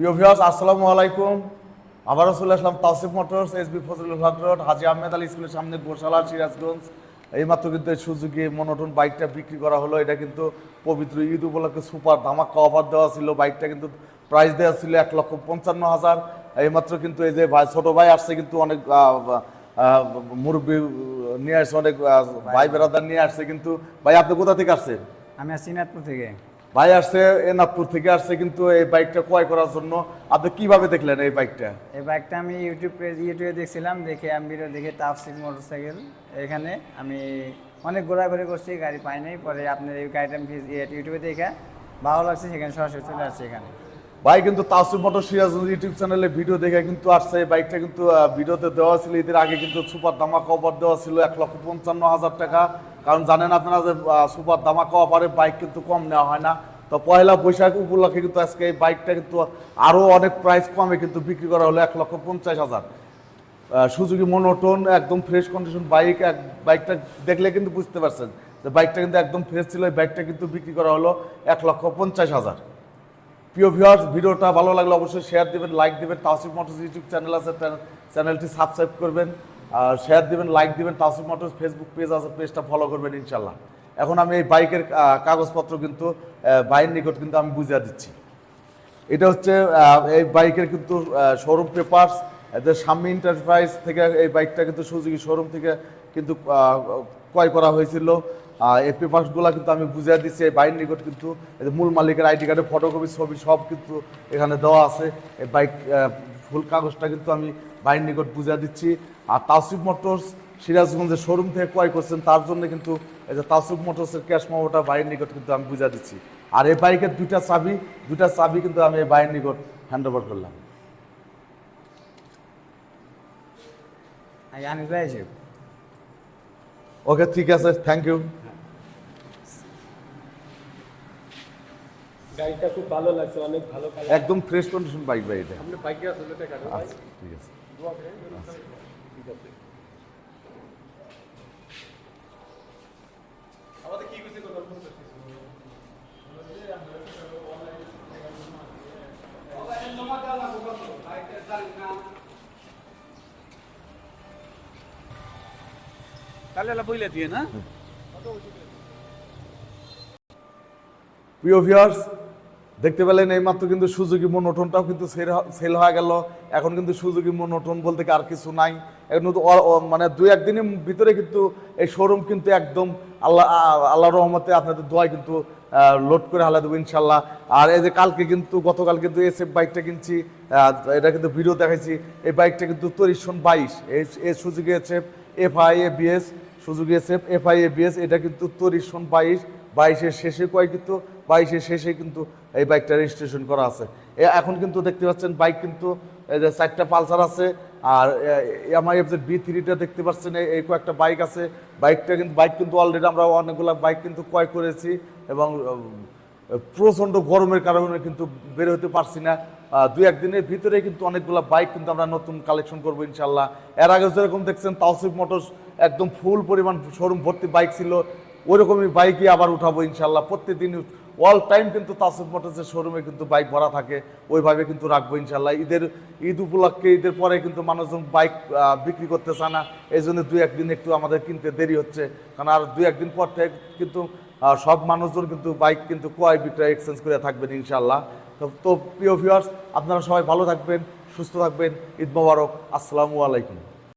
প্রিয় ভিউয়ার্স, আসসালামু আলাইকুম। আবারও চলে আসলাম Tawsif Motors, S B Fazlul Huq road, Haji Ahmed Ali স্কুলের সামনে গোশালা, সিরাজগঞ্জ। এইমাত্র কিন্তু এই সুজুকি মনোটন বাইকটা বিক্রি করা হলো। এটা কিন্তু পবিত্র ঈদ উপলক্ষে সুপার ধামাক্কা অফার দেওয়া ছিল। বাইকটা কিন্তু প্রাইস দেওয়া ছিল এক লক্ষ পঞ্চান্ন হাজার। এইমাত্র কিন্তু এই যে ভাই, ছোট ভাই আসছে কিন্তু অনেক মুরব্বী নিয়ে আসছে, অনেক ভাই বেড়াদার নিয়ে আসছে কিন্তু। ভাই, আপনি কোথা থেকে আসছেন? আমি আসছি থেকে। ভাই আসছে এনাদপুর থেকে আসছে কিন্তু এই বাইকটা ক্রয় করার জন্য। আপনি কীভাবে দেখলেন এই বাইকটা এই বাইকটা আমি ইউটিউব ইউটিউবে দেখছিলাম দেখে আমি ভিডিও দেখে তাফসিল মোটরসাইকেল এখানে আমি অনেক ঘোরাঘুরি করছি গাড়ি পাই নাই পরে আপনার এই গাড়িটা আমি ফেস- ইয়ে, ইউটিউবে দেখে ভালো লাগছে সেখানে সরাসরি চলে আসছে এখানে। ভাই, কিন্তু তাসিফ মোটর সিরাজ ইউটিউব চ্যানেলে ভিডিও দেখে কিন্তু আসছে। এই বাইকটা কিন্তু ভিডিওতে দেওয়া ছিল। এদের আগে কিন্তু সুপার ধামাকা অফার দেওয়া ছিল এক লক্ষ পঞ্চান্ন হাজার টাকা। কারণ জানেন আপনারা যে সুপার ধামাকা অফারে বাইক কিন্তু কম নেওয়া হয় না। তো পয়লা বৈশাখ উপলক্ষে কিন্তু আজকে এই বাইকটা কিন্তু আরও অনেক প্রাইস কমে কিন্তু বিক্রি করা হলো এক লক্ষ পঞ্চাশ হাজার। সুজুকি মনোটন, একদম ফ্রেশ কন্ডিশন বাইক, এক, বাইকটা দেখলে কিন্তু বুঝতে পারছেন যে বাইকটা কিন্তু একদম ফ্রেশ ছিল। এই বাইকটা কিন্তু বিক্রি করা হলো এক লক্ষ পঞ্চাশ হাজার। প্রিয় ভিউয়ার্স ভিডিওটা ভালো লাগলে অবশ্যই শেয়ার দেবেন লাইক দিবেন। তাওসিফ মোটরস ইউটিউব চ্যানেল আছে চ্যানেলটি সাবস্ক্রাইব করবেন। আর শেয়ার দিবেন লাইক দিবেন। তাওসিফ মোটরস ফেসবুক পেজ আছে পেজটা ফলো করবেন ইনশাল্লাহ এখন আমি এই বাইকের কাগজপত্র কিন্তু বাইয়ের নিকট কিন্তু আমি বুঝিয়ে দিচ্ছি। এটা হচ্ছে এই বাইকের কিন্তু শোরুম পেপারস এদের সাম্মি এন্টারপ্রাইজ থেকে এই বাইকটা কিন্তু সুজুকি শোরুম থেকে কিন্তু ক্রয় করা হয়েছিল। এই পেপারসগুলো কিন্তু আমি বুঝিয়ে দিচ্ছি এই বাইক নিকট কিন্তু মূল মালিকের আইডি কার্ডের ফটোকপি ছবি সব কিন্তু এখানে দেওয়া আছে। এই বাইক ফুল কাগজটা কিন্তু আমি বাইর নিকট বুঝিয়ে দিচ্ছি। আর তাওসিফ মোটরস সিরাজগঞ্জের শোরুম থেকে ক্রয় করছেন, তার জন্য কিন্তু এই যে তাওসিফ মোটরসের ক্যাশ মামোটা বাইরের নিকট কিন্তু আমি বুঝিয়ে দিচ্ছি। আর এই বাইকের দুইটা চাবি দুইটা চাবি কিন্তু আমি এই বাইরের নিকট হ্যান্ড ওভার করলাম। আমি আনিস ভাই ওকে ঠিক আছে থ্যাংক ইউ গাড়িটা খুব ভালো লাগছে অনেক ভালো কালার একদম ফ্রেশ কন্ডিশন বাইক ভাই এটা। আপনি বাইকে আসলে এটা কাটো। আচ্ছা ঠিক আছে। ঠিক আছে। প্রিয় ভিউয়ার্স দেখতে পেলেন এই মাত্র কিন্তু সুজুকি মনোটনটাও কিন্তু সেল হয়ে গেল। এখন কিন্তু সুজুকি মনোটন বলতে আর কিছু নাই। এখন মানে দুই একদিনের ভিতরে কিন্তু এই শোরুম কিন্তু একদম আল্লাহ আল্লাহ রহমতে আপনাদের দোয়ায় কিন্তু লোড করে হালা দেবো ইনশাল্লাহ আর এই যে কালকে কিন্তু গতকাল কিন্তু এস এফ বাইকটা কিনছি এটা কিন্তু ভিডিও দেখাইছি। এই বাইকটা কিন্তু তরিশন বাইশ। এই Suzuki S F F I A BS Suzuki SF F F I A BS এটা কিন্তু তরিশন বাইশ, বাইশের শেষে কয় কিন্তু, বাইশের শেষে কিন্তু এই বাইকটা রেজিস্ট্রেশন করা আছে। এখন কিন্তু দেখতে পাচ্ছেন বাইক কিন্তু চারটা পালসার আছে, আর আমার এফ বি থ্রিটা দেখতে পাচ্ছেন এই- কয়েকটা বাইক আছে। বাইকটা কিন্তু, বাইক কিন্তু অলরেডি আমরা অনেকগুলো বাইক কিন্তু ক্রয় করেছি এবং প্রচণ্ড গরমের কারণে কিন্তু বের হতে পারছি না। দুই একদিনের ভিতরে কিন্তু অনেকগুলো বাইক কিন্তু আমরা নতুন কালেকশন করব ইনশাল্লাহ এর আগে যেরকম দেখছেন তাওসিফ মোটরস একদম ফুল পরিমাণ শোরুম ভর্তি বাইক ছিল। ওইরকমই বাইকই আবার উঠাবো ইনশাল্লাহ প্রত্যেকদিন অল টাইম কিন্তু তাসিফ মোটরসের শোরুমে কিন্তু বাইক ভরা থাকে। ওইভাবে কিন্তু রাখব ইনশাল্লাহ ঈদের, ঈদ উপলক্ষে, ঈদের পরে কিন্তু মানুষজন বাইক বিক্রি করতে চায় না। এই জন্য দু একদিন একটু আমাদের কিনতে দেরি হচ্ছে। কারণ আর দু একদিন পর থেকে কিন্তু সব মানুষজন কিন্তু বাইক কিন্তু ক্রয় বিক্রয় এক্সচেঞ্জ করে থাকবেন ইনশাল্লাহ তো তো প্রিয় ভিউয়ার্স আপনারা সবাই ভালো থাকবেন, সুস্থ থাকবেন। ঈদ মোবারক। আসসালামু আলাইকুম।